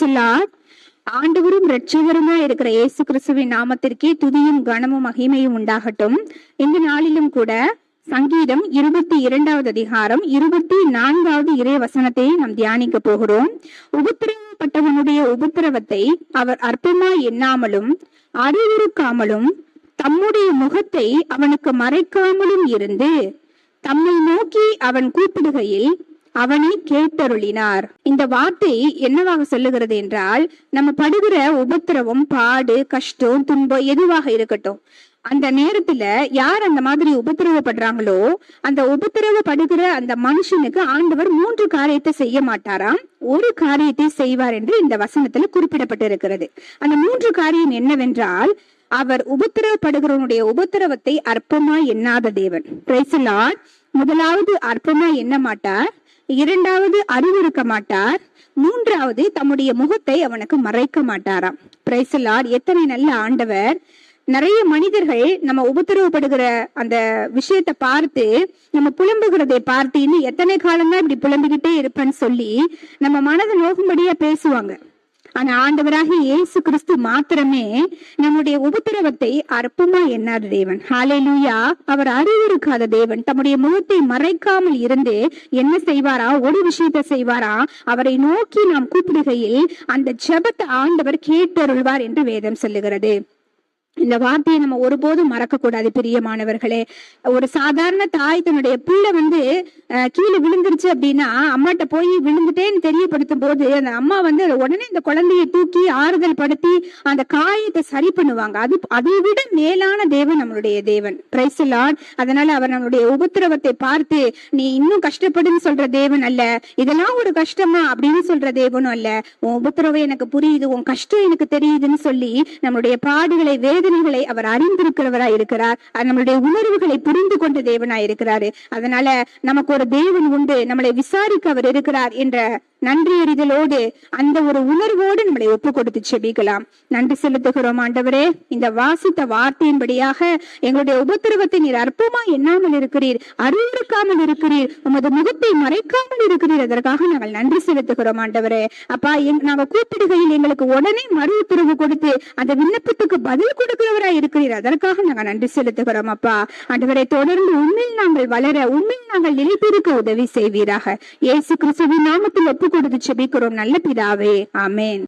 Price ஆண்டவரும் இரட்சகருமா இருக்கிற இயேசு கிறிஸ்துவின் நாமத்திற்கே துதியும் கனமும் மகிமையும் உண்டாகட்டும். இந்த நாளிலும் கூட சங்கீதம் இருபத்தி இரண்டாவது அதிகாரம் இருபத்தி நான்காவது இறை வசனத்தை நாம் தியானிக்க போகிறோம். உபத்திரவப்பட்டவனுடைய உபத்திரவத்தை அவர் அற்பமாய் எண்ணாமலும் அறிவுறுக்காமலும் தம்முடைய முகத்தை அவனுக்கு மறைக்காமலும் இருந்து தம்மை நோக்கி அவன் கூப்பிடுகையில் அவனை கேட்டருளினார். இந்த வார்த்தை என்னவாக சொல்லுகிறது என்றால் நம்ம படுகிற உபத்திரவம் பாடு கஷ்டம் துன்பம் எதுவாக இருக்கட்டும். அந்த நேரத்துல யார் அந்த மாதிரி உபத்திரவப்படுறாங்களோ அந்த உபத்திரவப்படுகிற அந்த மனுஷனுக்கு ஆண்டவர் மூன்று காரியத்தை செய்ய மாட்டாராம். ஒரு காரியத்தை செய்வார் என்று இந்த வசனத்துல குறிப்பிடப்பட்டிருக்கிறது. அந்த மூன்று காரியம் என்னவென்றால் அவர் உபத்திரவப்படுகிறவனுடைய உபத்திரவத்தை அற்பமாய் எண்ணாத தேவன். முதலாவது அற்பமாய் எண்ண மாட்டார். இரண்டாவது அறிவிருக்க மாட்டார். மூன்றாவது தம்முடைய முகத்தை அவனுக்கு மறைக்க மாட்டாராம். பிரைசலார் எத்தனை நல்ல ஆண்டவர். நிறைய மனிதர்கள் நம்ம உபத்திரவப்படுகிற அந்த விஷயத்தை பார்த்து நம்ம புலம்புகிறதை பார்த்து இன்னும் எத்தனை காலம்தான் இப்படி புலம்பிக்கிட்டே இருப்பேன்னு சொல்லி நம்ம மனதை நோக்கும்படியா பேசுவாங்க. ஆனா ஆண்டவராக இயேசு கிறிஸ்து மாத்திரமே நம்முடைய உபத்திரவத்தை அற்பமா எண்ணாத தேவன்? ஹாலே லூயா அவர் அறிவிருக்காத தேவன். தம்முடைய முகத்தை மறைக்காமல் இருந்து என்ன செய்வாரா? ஒரு விஷயத்தை செய்வாரா? அவரை நோக்கி நாம் கூப்பிடுகையில் அந்த ஜபத்தை ஆண்டவர் கேட்டருள்வார் என்று வேதம் சொல்லுகிறது. இந்த வார்த்தையை நம்ம ஒருபோதும் மறக்க கூடாது பிரியமானவர்களே. ஒரு சாதாரண தாய் தன்னுடைய பிள்ளை வந்து கீழே விழுந்துருச்சு அப்படின்னா அம்மாட்ட போய் விழுந்துட்டேன்னு தெரியப்படுத்தும் போது அந்த அம்மா வந்து உடனே இந்த குழந்தையை தூக்கி ஆறுதல் படுத்தி அந்த காயத்தை சரி பண்ணுவாங்க. அது அதை விட மேலான தேவன் நம்மளுடைய தேவன். பிரைஸ் அதனால அவர் நம்மளுடைய உபத்திரவத்தை பார்த்து நீ இன்னும் கஷ்டப்படுன்னு சொல்ற தேவன் அல்ல. இதெல்லாம் ஒரு கஷ்டமா? அப்படின்னு சொல்ற தேவனும் அல்ல. உன் உபத்திரவம் எனக்கு புரியுது. உன் கஷ்டம் எனக்கு தெரியுதுன்னு சொல்லி நம்மளுடைய பாடுகளை வே வேதனைகளை அவர் அறிந்திருக்கிறவராய் இருக்கிறார். நம்மளுடைய உணர்வுகளை புரிந்து கொண்ட தேவனாய் இருக்கிறாரு அதனால நமக்கு ஒரு தேவன் உண்டு. நம்மளை விசாரிக்க அவர் இருக்கிறார் என்ற நன்றி அறிதலோடு அந்த ஒரு உணர்வோடு நம்மளை ஒப்பு கொடுத்து செபிக்கலாம். நன்றி செலுத்துகிறோம் ஆண்டவரே. இந்த வாசித்த வார்த்தையின்படியாக எங்களுடைய உபத்திரவத்தை நீர் அற்பமா எண்ணாமல் இருக்கிறீர் அறிவிருக்காமல் இருக்கிறீர் உமது முகத்தை மறைக்காமல் இருக்கிறீர். அதற்காக நாங்கள் நன்றி செலுத்துகிறோம் ஆண்டவரே. அப்பா எங்- நாங்க கூப்பிடுகையில் எங்களுக்கு உடனே மறு உத்தரவு கொடுத்து அந்த விண்ணப்பத்துக்கு பதில் கொடுக்கிறவராய் இருக்கிறீர். அதற்காக நாங்கள் நன்றி செலுத்துகிறோம் அப்பா. ஆண்டவரை தொடர்ந்து உண்மையில் நாங்கள் வளர உண்மையில் நாங்கள் நிலைத்திருக்க உதவி செய்வீராக. இயேசு கிறிஸ்துவின் நாமத்தில் ஒப்பு கொடுத்து செபிக்கிறோம். நல்ல பிதாவே. ஆமேன்.